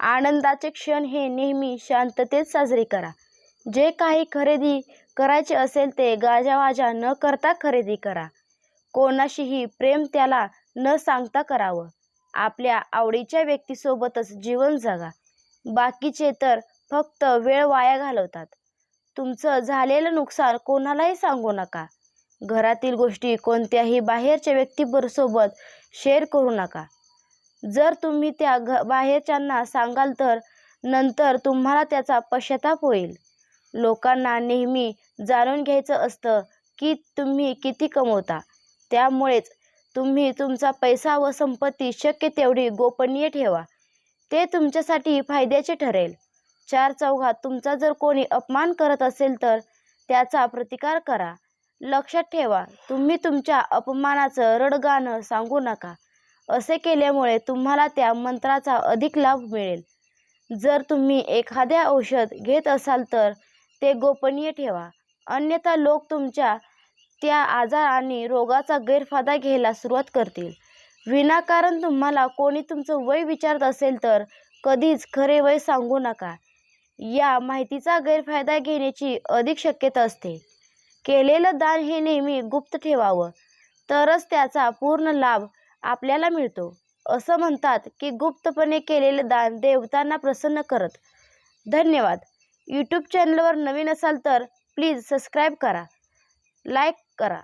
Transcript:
आनंदाचे क्षण हे नेहमी शांततेत साजरे करा. जे काही खरेदी करायचे असेल ते गाजावाजा न करता खरेदी करा. कोणाशीही प्रेम त्याला न सांगता करावं. आपल्या आवडीच्या व्यक्तीसोबतच जीवन जगा. बाकीचे तर फक्त वेळ वाया घालवतात. तुमचं झालेलं नुकसान कोणालाही सांगू नका. घरातील गोष्टी कोणत्याही बाहेरच्या व्यक्तीबरोबर शेअर करू नका. जर तुम्ही त्या घ बाहेरच्यांना सांगाल तर नंतर तुम्हाला त्याचा पश्चाताप होईल. लोकांना नेहमी जाणून घ्यायचं असतं की तुम्ही किती कमवता. त्यामुळेच तुम्ही तुमचा पैसा व संपत्ती शक्य तेवढी गोपनीय ठेवा. ते तुमच्यासाठी फायद्याचे ठरेल. चार चौघात तुमचा जर कोणी अपमान करत असेल तर त्याचा प्रतिकार करा. लक्षात ठेवा तुम्ही तुमच्या अपमानाचं रडगाणं सांगू नका. असे केल्यामुळे तुम्हाला त्या मंत्राचा अधिक लाभ मिळेल. जर तुम्ही एखाद्या औषध घेत असाल तर ते गोपनीय ठेवा. अन्यथा लोक तुमच्या त्या आजार आणि रोगाचा गैरफायदा घ्यायला सुरुवात करतील. विनाकारण तुम्हाला कोणी तुमचं वय विचारत असेल तर कधीच खरे वय सांगू नका. या माहितीचा गैरफायदा घेण्याची अधिक शक्यता असते. केलेलं दान हे नेहमी गुप्त ठेवावं. तरच त्याचा पूर्ण लाभ आपल्याला मिळतो. असं म्हणतात की गुप्तपणे केलेले दान देवतांना प्रसन्न करत. धन्यवाद. यूट्यूब चॅनलवर नवीन असाल तर प्लीज सबस्क्राईब करा. लाईक करा.